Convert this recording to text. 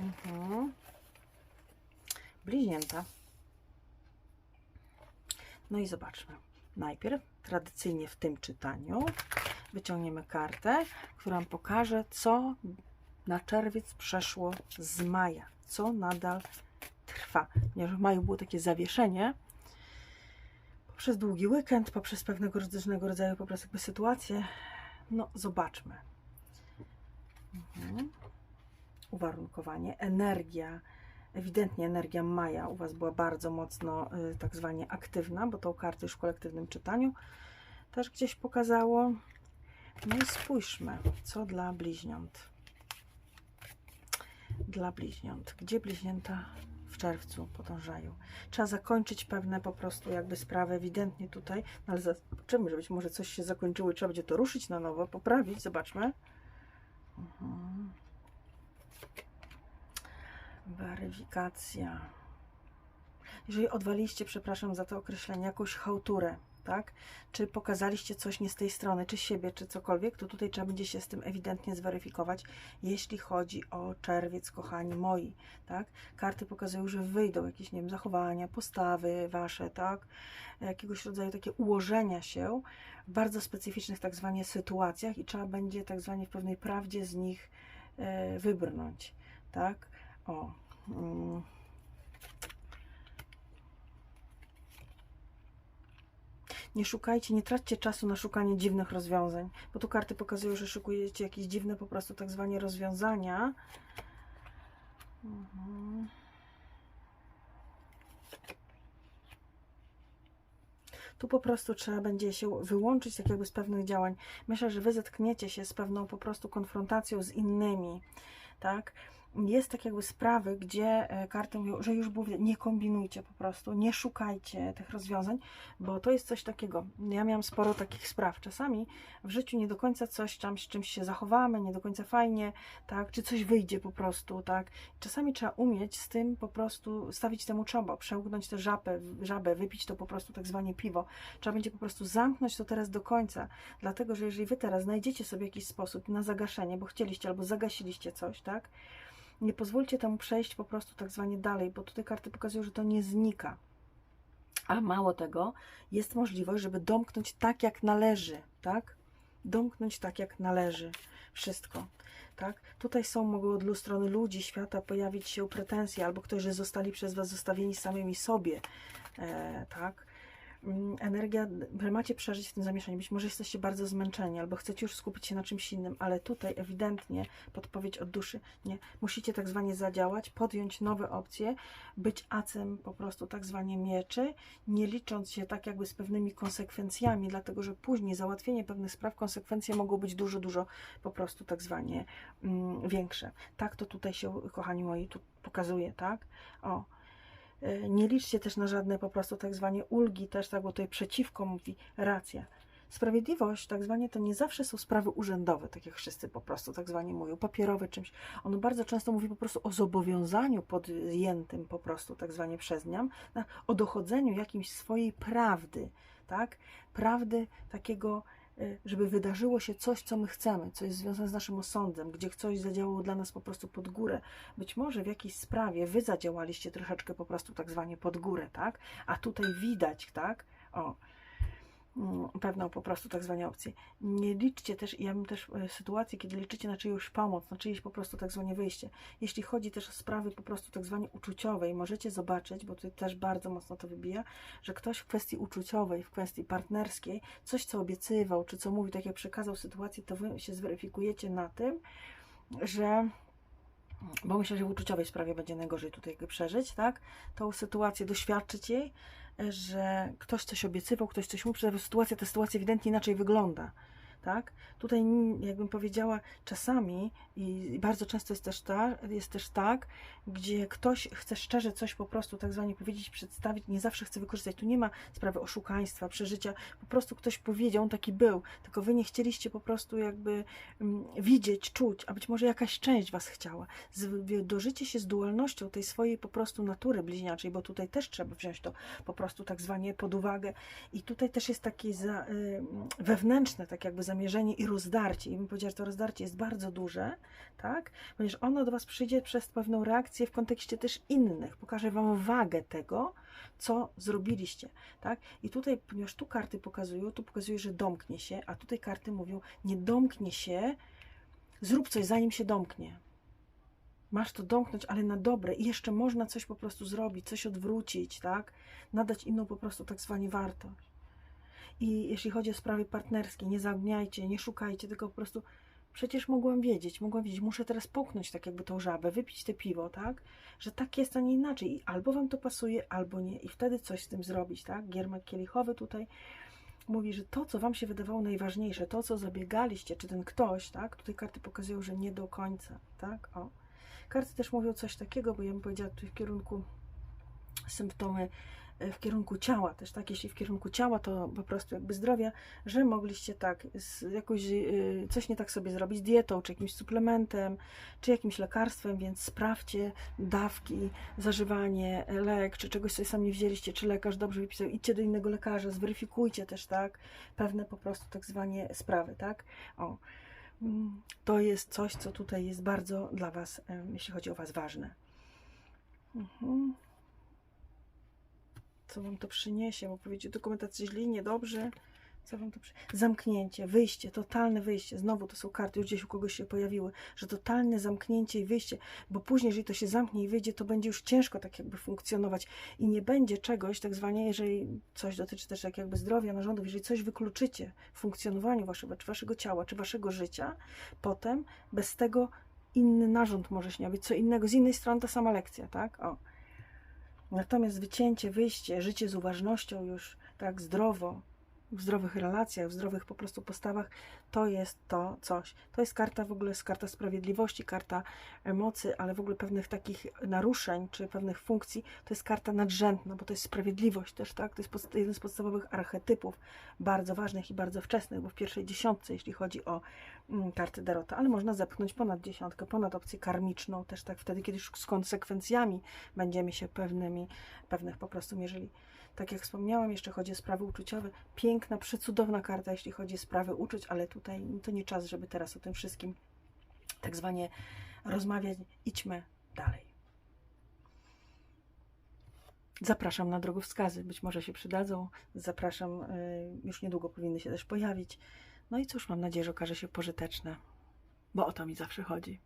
Mhm. Bliźnięta. No i zobaczmy. Najpierw tradycyjnie w tym czytaniu wyciągniemy kartę, która nam pokaże, co na czerwiec przeszło z maja, co nadal trwa. Ponieważ w maju było takie zawieszenie, poprzez długi weekend, poprzez pewnego różnego rodzaju po prostu jakby sytuacje. No, zobaczmy. Mhm. Uwarunkowanie, energia, ewidentnie energia maja u Was była bardzo mocno y, tak zwanie aktywna, bo tą kartę już w kolektywnym czytaniu też gdzieś pokazało. No i spójrzmy, co dla bliźniąt. Dla bliźniąt. Gdzie bliźnięta w czerwcu podążają? Trzeba zakończyć pewne po prostu jakby sprawy ewidentnie tutaj, no ale zobaczymy, że być może coś się zakończyło i trzeba będzie to ruszyć na nowo, poprawić. Zobaczmy. Mhm. Weryfikacja. Jeżeli odwaliście, przepraszam za to określenie, jakąś chałturę, tak? Czy pokazaliście coś nie z tej strony, czy siebie, czy cokolwiek, to tutaj trzeba będzie się z tym ewidentnie zweryfikować, jeśli chodzi o czerwiec, kochani moi, tak? Karty pokazują, że wyjdą jakieś, nie wiem, zachowania, postawy wasze, tak? Jakiegoś rodzaju takie ułożenia się w bardzo specyficznych tak zwanych sytuacjach i trzeba będzie tak zwanie w pewnej prawdzie z nich e, wybrnąć, tak? O. Mm. Nie szukajcie, nie traćcie czasu na szukanie dziwnych rozwiązań, bo tu karty pokazują, że szukujecie jakieś dziwne po prostu tak zwane rozwiązania. Mhm. Tu po prostu trzeba będzie się wyłączyć tak jakby z pewnych działań. Myślę, że wy zetkniecie się z pewną po prostu konfrontacją z innymi, tak? Jest tak jakby sprawy, gdzie e, karty mówią, że już mówię, nie kombinujcie po prostu, nie szukajcie tych rozwiązań, bo to jest coś takiego. Ja miałam sporo takich spraw. Czasami w życiu nie do końca coś tam, z czymś się zachowamy, nie do końca fajnie, tak, czy coś wyjdzie po prostu, tak. Czasami trzeba umieć z tym po prostu stawić temu czoło, przełknąć tę żabę, żabę, wypić to po prostu tak zwanie piwo. Trzeba będzie po prostu zamknąć to teraz do końca, dlatego, że jeżeli wy teraz znajdziecie sobie jakiś sposób na zagaszenie, bo chcieliście albo zagasiliście coś, tak, nie pozwólcie temu przejść po prostu tak zwanie dalej, bo tutaj karty pokazują, że to nie znika. A mało tego, jest możliwość, żeby domknąć tak, jak należy, tak? Domknąć tak, jak należy. Wszystko, tak? Tutaj są, mogą od strony ludzi, świata pojawić się pretensje, albo ktoś, że zostali przez Was zostawieni samymi sobie, e, tak? Mm, energia, macie przeżyć w tym zamieszaniu. Być może jesteście bardzo zmęczeni albo chcecie już skupić się na czymś innym, ale tutaj ewidentnie podpowiedź od duszy, nie, musicie tak zwanie zadziałać, podjąć nowe opcje, być acem po prostu tak zwanie mieczy, nie licząc się tak jakby z pewnymi konsekwencjami, dlatego że później załatwienie pewnych spraw, konsekwencje mogą być dużo, dużo po prostu tak zwanie mm, większe. Tak to tutaj się, kochani moi, tu pokazuje, tak? O, nie liczcie też na żadne po prostu tak zwane ulgi, też tak, bo tutaj przeciwko mówi racja. Sprawiedliwość, tak zwanie, to nie zawsze są sprawy urzędowe, tak jak wszyscy po prostu tak zwanie mówią, papierowe czymś. Ono bardzo często mówi po prostu o zobowiązaniu podjętym po prostu tak zwanie przez nią, o dochodzeniu jakimś swojej prawdy, tak? Prawdy takiego żeby wydarzyło się coś, co my chcemy, co jest związane z naszym osądem, gdzie coś zadziałało dla nas po prostu pod górę. Być może w jakiejś sprawie wy zadziałaliście troszeczkę po prostu tak zwanie pod górę, tak? A tutaj widać, tak? O, pewną po prostu tak zwane opcje. Nie liczcie też, ja mam też e, sytuację, kiedy liczycie na czyjąś pomoc, na czyjeś po prostu tak zwane wyjście. Jeśli chodzi też o sprawy po prostu tak zwane uczuciowej, możecie zobaczyć, bo tutaj też bardzo mocno to wybija, że ktoś w kwestii uczuciowej, w kwestii partnerskiej, coś co obiecywał, czy co mówił, tak jak przekazał sytuację, to wy się zweryfikujecie na tym, że bo myślę, że w uczuciowej sprawie będzie najgorzej tutaj przeżyć, tak? Tą sytuację, doświadczyć jej, że ktoś coś obiecywał, ktoś coś mówił, że sytuacja, ta sytuacja ewidentnie inaczej wygląda tak? Tutaj, jakbym powiedziała, czasami i bardzo często jest też, ta, jest też tak, gdzie ktoś chce szczerze coś po prostu tak zwanie powiedzieć, przedstawić, nie zawsze chce wykorzystać. Tu nie ma sprawy oszukaństwa, przeżycia, po prostu ktoś powiedział, on taki był, tylko wy nie chcieliście po prostu jakby um, widzieć, czuć, a być może jakaś część was chciała. Z, dożycie się z dualnością tej swojej po prostu natury bliźniaczej, bo tutaj też trzeba wziąć to po prostu tak zwanie pod uwagę i tutaj też jest takie za, y, wewnętrzne, tak jakby zamierzenie i rozdarcie. I bym powiedziała, że to rozdarcie jest bardzo duże, tak? Ponieważ ono do Was przyjdzie przez pewną reakcję w kontekście też innych. Pokaże Wam wagę tego, co zrobiliście, tak? I tutaj, ponieważ tu karty pokazują, tu pokazuje, że domknie się, a tutaj karty mówią, nie domknie się, zrób coś, zanim się domknie. Masz to domknąć, ale na dobre i jeszcze można coś po prostu zrobić, coś odwrócić, tak? Nadać inną po prostu tak zwanie wartość. I jeśli chodzi o sprawy partnerskie, nie zaogniajcie, nie szukajcie, tylko po prostu przecież mogłam wiedzieć, mogłam wiedzieć, muszę teraz połknąć tak jakby tą żabę, wypić te piwo, tak? Że tak jest, a nie inaczej. I albo wam to pasuje, albo nie. I wtedy coś z tym zrobić, tak? Giermek Kielichowy tutaj mówi, że to, co wam się wydawało najważniejsze, to, co zabiegaliście, czy ten ktoś, tak? Tutaj karty pokazują, że nie do końca, tak? O. Karty też mówią coś takiego, bo ja bym powiedziała tutaj w kierunku symptomy w kierunku ciała też, tak? Jeśli w kierunku ciała, to po prostu jakby zdrowia, że mogliście tak, jakoś, y, coś nie tak sobie zrobić dietą, czy jakimś suplementem, czy jakimś lekarstwem, więc sprawdźcie dawki, zażywanie, lek, czy czegoś sobie sami wzięliście, czy lekarz dobrze wypisał, idźcie do innego lekarza, zweryfikujcie też, tak? Pewne po prostu tak zwanie sprawy, tak? O. To jest coś, co tutaj jest bardzo dla Was, jeśli chodzi o Was, ważne. Mhm. Co Wam to przyniesie? Bo powiecie, dokumentacja źli, niedobrze. Co Wam to. Zamknięcie, wyjście, totalne wyjście. Znowu to są karty, już gdzieś u kogoś się pojawiły, że totalne zamknięcie i wyjście, bo później, jeżeli to się zamknie i wyjdzie, to będzie już ciężko tak jakby funkcjonować i nie będzie czegoś, tak zwanie, jeżeli coś dotyczy też tak jakby zdrowia, narządów, jeżeli coś wykluczycie w funkcjonowaniu waszego, czy waszego ciała, czy waszego życia, potem bez tego inny narząd może się nie co innego, z innej strony ta sama lekcja, tak? O. Natomiast wycięcie, wyjście, życie z uważnością już tak zdrowo, w zdrowych relacjach, w zdrowych po prostu postawach, to jest to coś. To jest karta w ogóle, jest karta sprawiedliwości, karta e, mocy, ale w ogóle pewnych takich naruszeń, czy pewnych funkcji, to jest karta nadrzędna, bo to jest sprawiedliwość też, tak? To jest jeden z podstawowych archetypów, bardzo ważnych i bardzo wczesnych, bo w pierwszej dziesiątce, jeśli chodzi o karty Derota, ale można zepchnąć ponad dziesiątkę, ponad opcję karmiczną, też tak wtedy, kiedy już z konsekwencjami będziemy się pewnymi, pewnych po prostu mierzyli. Tak jak wspomniałam, jeszcze chodzi o sprawy uczuciowe. Piękna, przecudowna karta, jeśli chodzi o sprawy uczuć, ale tutaj to nie czas, żeby teraz o tym wszystkim tak zwanie rozmawiać. Idźmy dalej. Zapraszam na drogowskazy, być może się przydadzą. Zapraszam, y, już niedługo powinny się też pojawić. No i cóż, mam nadzieję, że okaże się pożyteczne, bo o to mi zawsze chodzi.